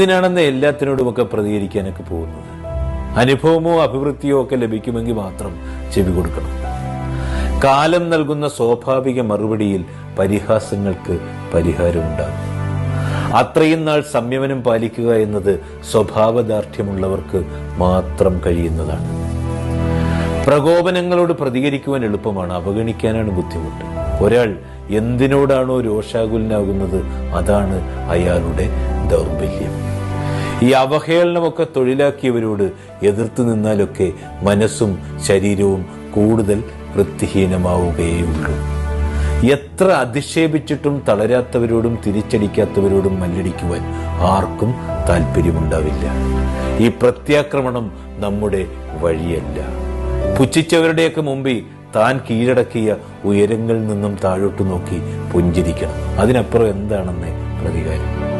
എന്തിനാണെന്ന് എല്ലാത്തിനോടുമൊക്കെ പ്രതികരിക്കാനൊക്കെ പോകുന്നത്? അനുഭവമോ അഭിവൃദ്ധിയോ ഒക്കെ ലഭിക്കുമെങ്കിൽ മാത്രം ചെവി കൊടുക്കണം. കാലം നൽകുന്ന സ്വാഭാവിക മറുപടിയിൽ പരിഹാസങ്ങൾക്ക് പരിഹാരമുണ്ടാകും. അത്രയും നാൾ സംയമനം പാലിക്കുക എന്നത് സ്വഭാവദാർഢ്യമുള്ളവർക്ക് മാത്രം കഴിയുന്നതാണ്. പ്രകോപനങ്ങളോട് പ്രതികരിക്കുവാൻ എളുപ്പമാണ് അവഗണിക്കാനാണ് ബുദ്ധിമുട്ട്. ഒരാൾ എന്തിനോടാണോ രോഷാകുലനാകുന്നത്? അതാണ് അയാളുടെ ദൗർബല്യം. ഈ അവഹേളനമൊക്കെ തൊഴിലാക്കിയവരോട് എതിർത്ത് നിന്നാലൊക്കെ മനസ്സും ശരീരവും കൂടുതൽ വൃത്തിഹീനമാവുകയുള്ളൂ എത്ര അധിക്ഷേപിച്ചിട്ടും തളരാത്തവരോടും തിരിച്ചടിക്കാത്തവരോടും മല്ലടിക്കുവാൻ ആർക്കും താല്പര്യമുണ്ടാവില്ല ഈ പ്രത്യാക്രമണം നമ്മുടെ വഴിയല്ല. പുച്ഛിച്ചവരുടെയൊക്കെ മുമ്പിൽ താൻ കീഴടക്കിയ ഉയരങ്ങളിൽ നിന്നും താഴോട്ട് നോക്കി പുഞ്ചിരിക്കണം. അതിനപ്പുറം എന്താണെന്ന് പ്രതികാരം.